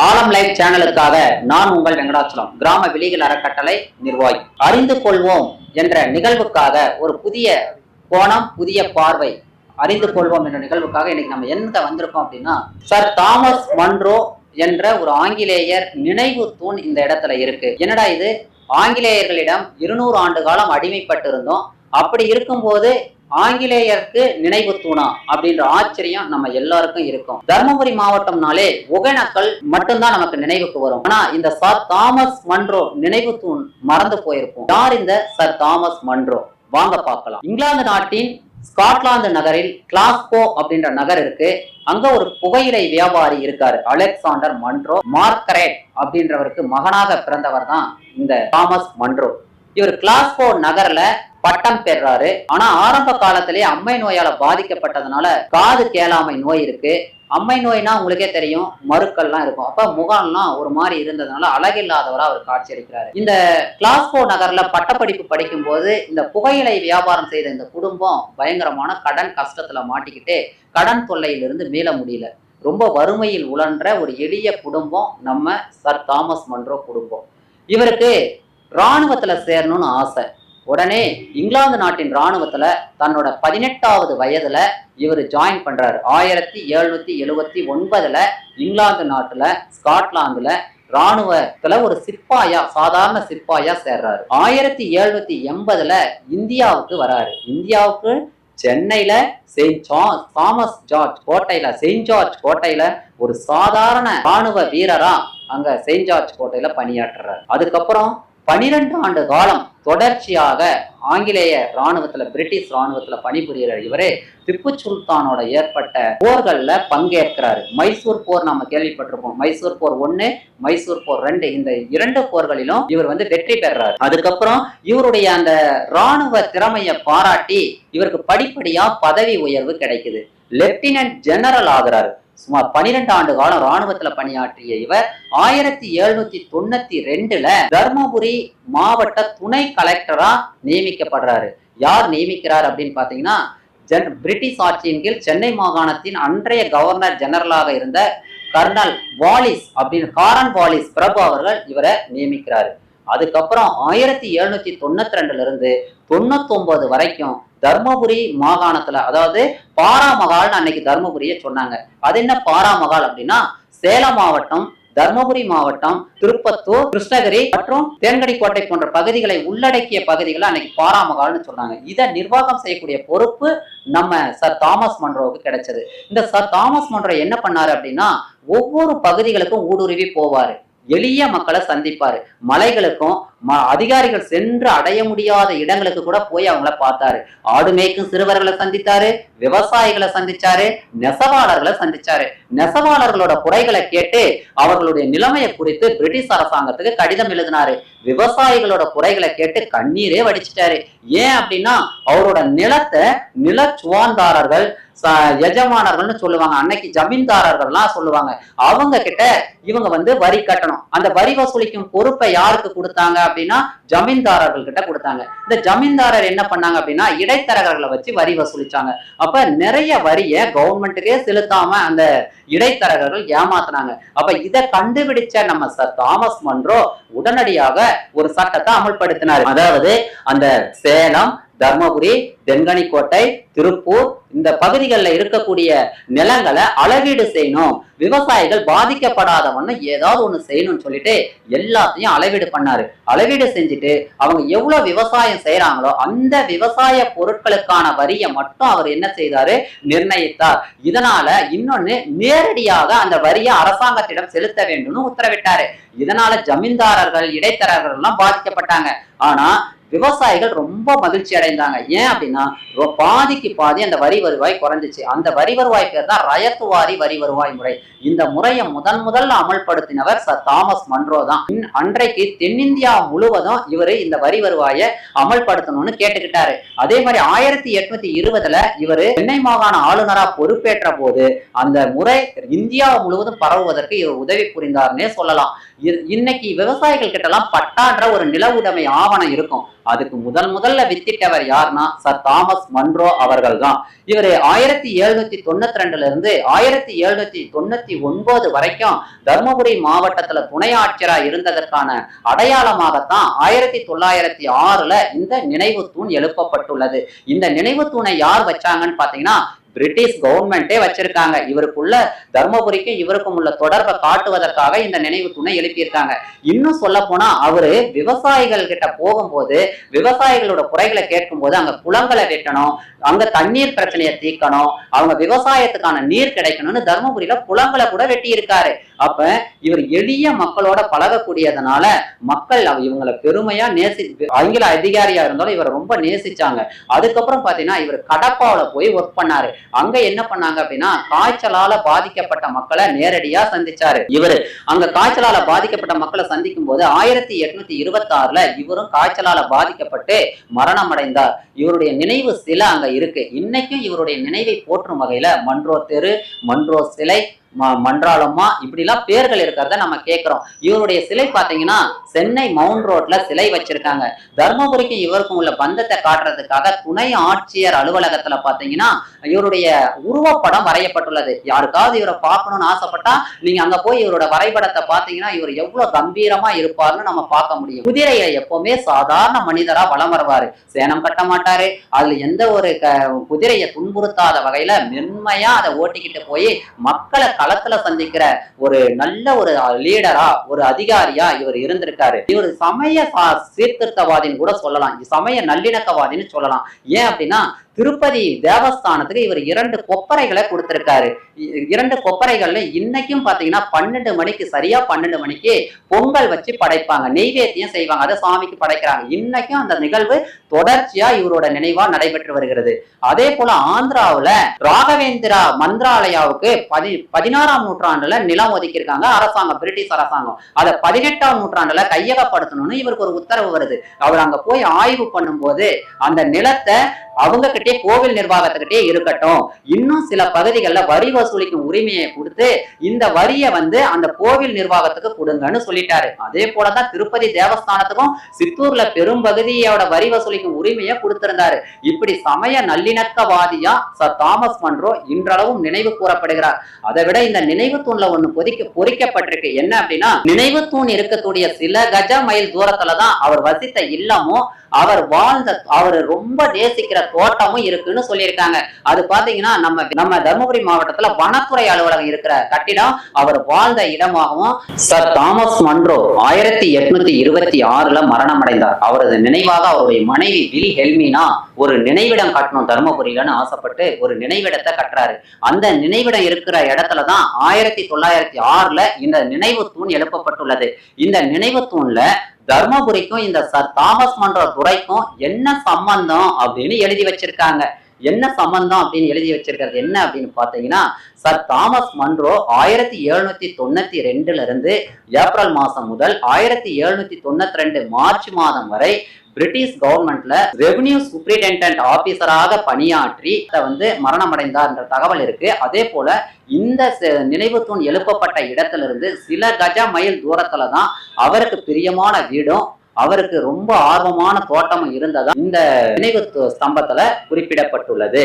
ஆலம் live சேனலுக்காக நான் உங்கள் வெங்கடாச்சலம் கிராம விழிகள் அறக்கட்டளை நிர்வாகி. அறிந்து கொள்வோம் என்ற நிகழ்வுக்காக ஒரு புதிய கோணம் புதிய பார்வை அறிந்து கொள்வோம் என்ற நிகழ்வுக்காக இன்னைக்கு நம்ம எங்க வந்திருக்கோம் அப்படின்னா சார் தாமஸ் மன்ரோ என்ற ஒரு ஆங்கிலேயர் நினைவு தூண் இந்த இடத்துல இருக்கு. என்னடா இது? ஆங்கிலேயர்களிடம் இருநூறு ஆண்டு காலம் அடிமைப்பட்டு இருந்தோம் அப்படி இருக்கும்போது ஆங்கிலேயருக்கு நினைவு தூணா அப்படின்ற ஆச்சரியம் நம்ம எல்லாருக்கும் இருக்கும். தர்மபுரி மாவட்டம்னாலே ஒகேனக்கல் மட்டும்தான் நமக்கு நினைவுக்கு வரும். ஆனா இந்த சர் தாமஸ் மன்றோ நினைவு தூண் மறந்து போயிருப்போம். யார் இந்த சர் தாமஸ் மன்றோ? வாங்க பார்க்கலாம். இங்கிலாந்து நாட்டின் ஸ்காட்லாந்து நகரில் கிளாஸ்கோ அப்படின்ற நகர் இருக்கு. அங்க ஒரு புகையிலை வியாபாரி இருக்காரு அலெக்சாண்டர் மன்ரோ மார்கரேட் அப்படின்றவருக்கு மகனாக பிறந்தவர் தான் இந்த தாமஸ் மன்ரோ இவர் கிளாஸ்கோ நகர்ல பட்டம் பெறாரு. ஆனா ஆரம்ப காலத்திலேயே அம்மை நோயால பாதிக்கப்பட்டதுனால காது கேளாமை நோய் இருக்கு. அம்மை நோய்னா உங்களுக்கே தெரியும் மறுக்கள்லாம் இருக்கும். அப்ப முகம்லாம் ஒரு மாதிரி இருந்ததுனால அழகில்லாதவரா அவர் காட்சியளிக்கிறாரு. இந்த கிளாஸ்கோ நகர்ல பட்டப்படிப்பு படிக்கும் போது இந்த புகையிலை வியாபாரம் செய்த இந்த குடும்பம் பயங்கரமான கடன் கஷ்டத்துல மாட்டிக்கிட்டு கடன் தொல்லையிலிருந்து மீள முடியல. ரொம்ப வறுமையில் உழன்ற ஒரு எளிய குடும்பம் நம்ம சர் தாமஸ் மன்றோ குடும்பம். இவருக்கு ராணுவத்துல சேரணும்னு ஆசை. உடனே இங்கிலாந்து நாட்டின் ராணுவத்துல தன்னோட பதினெட்டாவது வயதுல இவர் ஜாயின் பண்றாரு. ஆயிரத்தி எழுநூத்தி எழுவத்தி ஒன்பதுல இங்கிலாந்து நாட்டுல ஸ்காட்லாந்துல ராணுவத்துல ஒரு சிப்பாயா சாதாரண சிப்பாயா சேர்றாரு. ஆயிரத்தி எழுநூத்தி எண்பதுல இந்தியாவுக்கு வராரு. இந்தியாவுக்கு சென்னையில செயின்ட் ஜார்ஜ் தாமஸ் ஜார்ஜ் கோட்டையில செயின்ட் ஜார்ஜ் கோட்டையில ஒரு சாதாரண ராணுவ வீரரா அங்க செயின்ட் ஜார்ஜ் கோட்டையில பணியாற்றுறாரு. அதுக்கப்புறம் பனிரெண்டு ஆண்டு காலம் தொடர்ச்சியாக ஆங்கிலேய ராணுவத்துல பிரிட்டிஷ் ராணுவத்துல பணிபுரியிற இவரே திப்பு சுல்தானோட ஏற்பட்ட போர்கள்ல பங்கேற்கிறாரு. மைசூர் போர் நம்ம கேள்விப்பட்டிருப்போம். மைசூர் போர் ஒண்ணு மைசூர் போர் ரெண்டு இந்த இரண்டு போர்களிலும் இவர் வந்து வெற்றி பெறாரு. அதுக்கப்புறம் இவருடைய அந்த ராணுவ திறமையை பாராட்டி இவருக்கு படிப்படியா பதவி உயர்வு கிடைக்குது. லெப்டினன்ட் ஜெனரல் ஆகிறாரு. சுமார் பனிரெண்டு ஆண்டு காலம் ராணுவத்துல பணியாற்றிய இவர் ஆயிரத்தி எழுநூத்தி தொண்ணூத்தி ரெண்டுல தர்மபுரி மாவட்ட துணை கலெக்டரா நியமிக்கப்படுறாரு. யார் நியமிக்கிறார் அப்படின்னு பாத்தீங்கன்னா ஜென் பிரிட்டிஷ் ஆட்சியின் கீழ் சென்னை மாகாணத்தின் அன்றைய கவர்னர் ஜெனரலாக இருந்த கர்னல் வாலிஸ் அப்படின்னு காரன் வாலிஸ் பிரபு அவர்கள் இவரை நியமிக்கிறாரு. அதுக்கப்புறம் ஆயிரத்தி எழுநூத்தி தொண்ணூத்தி ரெண்டுல இருந்து தொண்ணூத்தி ஒன்பது வரைக்கும் தர்மபுரி மாகாணத்துல அதாவது பாராமகால்னு அன்னைக்கு தர்மபுரிய சொன்னாங்க. அது என்ன பாராமகால் அப்படின்னா சேலம் மாவட்டம் தர்மபுரி மாவட்டம் திருப்பத்தூர் கிருஷ்ணகிரி மற்றும் தேன்கடிக்கோட்டை போன்ற பகுதிகளை உள்ளடக்கிய பகுதிகளை அன்னைக்கு பாராமகால்னு சொன்னாங்க. இதை நிர்வாகம் செய்யக்கூடிய பொறுப்பு நம்ம சர் தாமஸ் மன்றோவுக்கு கிடைச்சது. இந்த சர் தாமஸ் மன்றோ என்ன பண்ணாரு அப்படின்னா ஒவ்வொரு பகுதிகளுக்கும் ஊடுருவி போவாரு. எளிய மக்களை சந்திப்பாரு. மலைகளுக்கும் அதிகாரிகள் சென்று அடைய முடியாத இடங்களுக்கு கூட போய் அவங்கள பார்த்தாரு. ஆடு மேய்க்கும் சிறுவர்களை சந்தித்தாரு விவசாயிகளை சந்திச்சாரு நெசவாளர்களை சந்திச்சாரு. நெசவாளர்களோட குறைகளை கேட்டு அவர்களுடைய நிலைமையை குறித்து பிரிட்டிஷ் அரசாங்கத்துக்கு கடிதம் எழுதினாரு. விவசாயிகளோட குறைகளை கேட்டு கண்ணீரே வடிச்சிட்டாரு. ஏன் அப்படின்னா அவரோட நிலத்தை நிலச்சுவாந்தாரர்கள் ச- எஜமானர்கள்னு சொல்லுவாங்க. அன்னைக்கு ஜமீன்தாரர்கள்லாம் சொல்லுவாங்க. அவங்க கிட்ட இவங்க வந்து வரி கட்டணும். அந்த வரி வசூலிக்கும் பொறுப்பை யாருக்கு கொடுத்தாங்க அப்படின்னா ஜமீன்தாரர்கள் கிட்ட கொடுத்தாங்க. இந்த ஜமீன்தாரர் என்ன பண்ணாங்க அப்படின்னா இடைத்தரகர்களை வச்சு வரி வசூலிச்சாங்க. அப்ப நிறைய வரிய கவர்மெண்ட்டுக்கே செலுத்தாம அந்த இடைத்தரகர்கள் ஏமாத்துனாங்க. அப்ப இதை கண்டுபிடிச்ச நம்ம சார் தாமஸ் மன்றோ உடனடியாக ஒரு சட்டத்தை அமல்படுத்தினார். அதாவது அந்த சேலம் தர்மபுரி தென்கனிக்கோட்டை திருப்பூர் இந்த பகுதிகளில் இருக்கக்கூடிய நிலங்களை அளவீடு செய்யணும். விவசாயிகள் பாதிக்கப்படாதவன்னு ஏதாவது ஒண்ணு செய்யணும்னு சொல்லிட்டு எல்லாத்தையும் அளவீடு பண்ணாரு. அளவீடு செஞ்சுட்டு அவங்க எவ்வளவு விவசாயம் செய்யறாங்களோ அந்த விவசாய பொருட்களுக்கான வரியை மட்டும் அவர் என்ன செய்தாரு? நிர்ணயித்தார். இதனால இன்னொன்னு நேரடியாக அந்த வரியை அரசாங்கத்திடம் செலுத்த வேண்டும்னு உத்தரவிட்டாரு. இதனால ஜமீன்தாரர்கள் இடைத்தரகர்கள் எல்லாம் பாதிக்கப்பட்டாங்க. ஆனா விவசாயிகள் ரொம்ப மகிழ்ச்சி அடைந்தாங்க. ஏன் அப்படின்னா பாதிக்கு பாதி அந்த வரி வருவாய் குறைஞ்சிச்சு. அந்த வரி வருவாய் பேர் தான் ரயத்துவாரி வரி வருவாய் முறை. இந்த முறையை முதன் முதல்ல அமல்படுத்தினவர் சர் தாமஸ் மன்றோ தான். அன்றைக்கு தென்னிந்தியா முழுவதும் இவரு இந்த வரி வருவாயை அமல்படுத்தணும்னு கேட்டுக்கிட்டாரு. அதே மாதிரி ஆயிரத்தி எட்நூத்தி இருபதுல இவரு சென்னை மாகாண ஆளுநரா பொறுப்பேற்ற போது அந்த முறை இந்தியா முழுவதும் பரவுவதற்கு இவர் உதவி புரிந்தார்னே சொல்லலாம். இன்னைக்கு விவசாயிகள் கிட்ட எல்லாம் பட்டான்ற ஒரு நில உடைமை ஆவணம் இருக்கும். அதுக்கு முதல் முதல்ல வித்திட்டவர் யாருன்னா சர் தாமஸ் மன்ரோ அவர்கள் தான் இவர் ஆயிரத்தி எழுநூத்தி தொண்ணூத்தி ரெண்டுல இருந்து ஆயிரத்தி எழுநூத்தி தொண்ணூத்தி ஒன்பது வரைக்கும் தருமபுரி மாவட்டத்துல துணை ஆட்சியரா இருந்ததற்கான அடையாளமாகத்தான் ஆயிரத்தி தொள்ளாயிரத்தி ஆறுல இந்த நினைவு தூண் எழுப்பப்பட்டுள்ளது. இந்த நினைவு தூணை யார் வச்சாங்கன்னு பாத்தீங்கன்னா பிரிட்டிஷ் கவர்மெண்டே வச்சிருக்காங்க. இவருக்குள்ள தர்மபுரிக்கும் இவருக்கும் உள்ள தொடர்பை காட்டுவதற்காக இந்த நினைவு தூணை எழுப்பியிருக்காங்க. இன்னும் சொல்ல போனா அவரு விவசாயிகள் கிட்ட போகும்போது விவசாயிகளோட குறைகளை கேட்கும்போது அங்க குளங்களை வெட்டணும் அங்க தண்ணீர் பிரச்சனையை தீர்க்கணும் அவங்க விவசாயத்துக்கான நீர் கிடைக்கணும்னு தர்மபுரியில குளங்களை கூட வெட்டி இருக்காரு அப்ப இவர் எளிய மக்களோட பழகக்கூடியதுனால மக்கள் இவங்களை பெருமையா நேசி ஆங்கில அதிகாரியா இருந்தாலும் இவரை ரொம்ப நேசிச்சாங்க. அதுக்கப்புறம் பாத்தீங்கன்னா இவர் கடப்பாவில போய் ஒர்க் பண்ணாரு. அங்க என்ன பண்ணாங்க அப்படின்னா காய்ச்சலால பாதிக்கப்பட்ட மக்களை நேரடியா சந்திச்சாரு. இவரு அங்க காய்ச்சலால பாதிக்கப்பட்ட மக்களை சந்திக்கும் போது ஆயிரத்தி எட்நூத்தி இருபத்தி ஆறுல இவரும் காய்ச்சலால பாதிக்கப்பட்டு மரணம் அடைந்தார் இவருடைய நினைவு சிலை அங்க இருக்கு. இன்னைக்கும் இவருடைய நினைவை போற்றும் வகையில மன்றோ தெரு மன்றோ சிலை மன்றாளம்மா? இப்படிலாம் பேர்கள் இருக்கிறத நம்ம கேட்கிறோம் இவருடைய சிலை பாத்தீங்கன்னா சென்னை மவுண்ட் ரோட்ல சிலை வச்சிருக்காங்க. தர்மபுரிக்கு இவருக்கும் உள்ள பந்தத்தை காட்டுறதுக்காக துணை ஆட்சியர் அலுவலகத்துல பாத்தீங்கன்னா இவருடைய உருவப்படம் வரையப்பட்டுள்ளது. யாருக்காவது இவரை பார்க்கணும்னு ஆசைப்பட்டா நீங்க அங்க போய் இவரோட வரைபடத்தை பாத்தீங்கன்னா இவர் எவ்வளவு கம்பீரமா இருப்பார்னு நம்ம பார்க்க முடியும். குதிரையை எப்பவுமே சாதாரண மனிதரா வலம் வருவாரு. சேனம் கட்ட மாட்டாரு. அதுல எந்த ஒரு க- குதிரையை துன்புறுத்தாத வகையில மென்மையா அதை ஓட்டிக்கிட்டு போய் மக்களை களத்துல சந்திக்கிற ஒரு நல்ல ஒரு லீடரா ஒரு அதிகாரியா இவர் இருந்திருக்காரு. இவர் சமய சா- சீர்திருத்தவாதின்னு கூட சொல்லலாம். சமய நல்லிணக்கவாதின்னு சொல்லலாம். ஏன் அப்படின்னா திருப்பதி தேவஸ்தானத்துக்கு இவர் இரண்டு கொப்பரைகளை கொடுத்திருக்காரு. இரண்டு கொப்பரைகள்ல இன்னைக்கும் பாத்தீங்கன்னா பன்னெண்டு மணிக்கு சரியா பன்னெண்டு மணிக்கு பொங்கல் வச்சு படைப்பாங்க. நெய்வேத்தியம் செய்வாங்க. அதை சாமிக்கு படைக்கிறாங்க. இன்னைக்கும் அந்த நிகழ்வு தொடர்ச்சியா இவரோட நினைவா நடைபெற்று வருகிறது. அதே போல ஆந்திராவுல ராகவேந்திரா மந்திராலயாவுக்கு பதி பதினாறாம் நூற்றாண்டுல நிலம் ஒதுக்கியிருக்காங்க. அரசாங்கம் பிரிட்டிஷ் அரசாங்கம். அதை பதினெட்டாம் நூற்றாண்டுல கையகப்படுத்தணும்னு இவருக்கு ஒரு உத்தரவு வருது. அவர் அங்க போய் ஆய்வு பண்ணும்போது அந்த நிலத்தை அவங்க கிட்டே கோவில் நிர்வாகத்துக்கிட்டே இருக்கட்டும். இன்னும் சில பகுதிகளில் வரி வசூலிக்கும் உரிமையை கொடுத்து இந்த வரியை வந்து அந்த கோவில் நிர்வாகத்துக்கு கொடுங்கன்னு சொல்லிட்டாரு. அதே போலதான் திருப்பதி தேவஸ்தானத்துக்கும் சித்தூர்ல பெரும் பகுதியோட வரி வசூலிக்கும் உரிமையை கொடுத்திருந்தாரு. இப்படி சமய நல்லிணக்கவாதியா சர் தாமஸ் மன்றோ இன்றளவும் நினைவு கூறப்படுகிறார். அதை விட இந்த நினைவு தூண்ல ஒண்ணு பொதிக்க பொறிக்கப்பட்டிருக்கு. என்ன அப்படின்னா நினைவு தூண் இருக்கக்கூடிய சில கஜ மைல் தூரத்துலதான் அவர் வசித்த இல்லமும் அவர் வாழ்ந்த அவர் ரொம்ப நேசிக்கிற தோட்டமும் இருக்குன்னு சொல்லியிருக்காங்க. அது பாத்தீங்கன்னா நம்ம நம்ம தருமபுரி மாவட்டத்துல வனத்துறை அலுவலகம் இருக்கிற கட்டிடம் அவர் வாழ்ந்த இடமாகவும் சர் தாமஸ் மன்றோ ஆயிரத்தி எட்நூத்தி இருபத்தி ஆறுல மரணம் அடைந்தார் அவரது நினைவாக அவருடைய மனைவி வில் ஹெல்மினா ஒரு நினைவிடம் கட்டணும் தருமபுரியிலன்னு ஆசைப்பட்டு ஒரு நினைவிடத்தை கட்டுறாரு. அந்த நினைவிடம் இருக்கிற இடத்துல தான் ஆயிரத்தி தொள்ளாயிரத்தி ஆறுல இந்த நினைவு தூண் எழுப்பப்பட்டுள்ளது. இந்த நினைவு தூண்ல தர்மபுரிக்கும் இந்த சர் தாமஸ் பண்ற துறைக்கும் என்ன சம்பந்தம் அப்படின்னு எழுதி வச்சிருக்காங்க. என்ன சம்பந்தம் அப்படின்னு எழுதி வச்சிருக்கிறது என்ன அப்படின்னு பாத்தீங்கன்னா சர் தாமஸ் மன்றோ ஆயிரத்தி எழுநூத்தி தொண்ணூத்தி ரெண்டுல இருந்து ஏப்ரல் மாசம் முதல் ஆயிரத்தி எழுநூத்தி தொண்ணூத்தி ரெண்டு மார்ச் மாதம் வரை பிரிட்டிஷ் கவர்மெண்ட்ல ரெவன்யூ சூப்ரிடென்டென்ட் ஆபீசராக பணியாற்றி வந்து மரணமடைந்தார் என்ற தகவல் இருக்கு. அதே போல இந்த நினைவு தூண் எழுப்பப்பட்ட இடத்திலிருந்து சில கஜ மைல் தூரத்துல தான் அவருக்கு பிரியமான வீடும் அவருக்கு ரொம்ப ஆர்வமான தோட்டமும் இருந்ததா இந்த நினைவு ஸ்தம்பத்துல குறிப்பிடப்பட்டுள்ளது.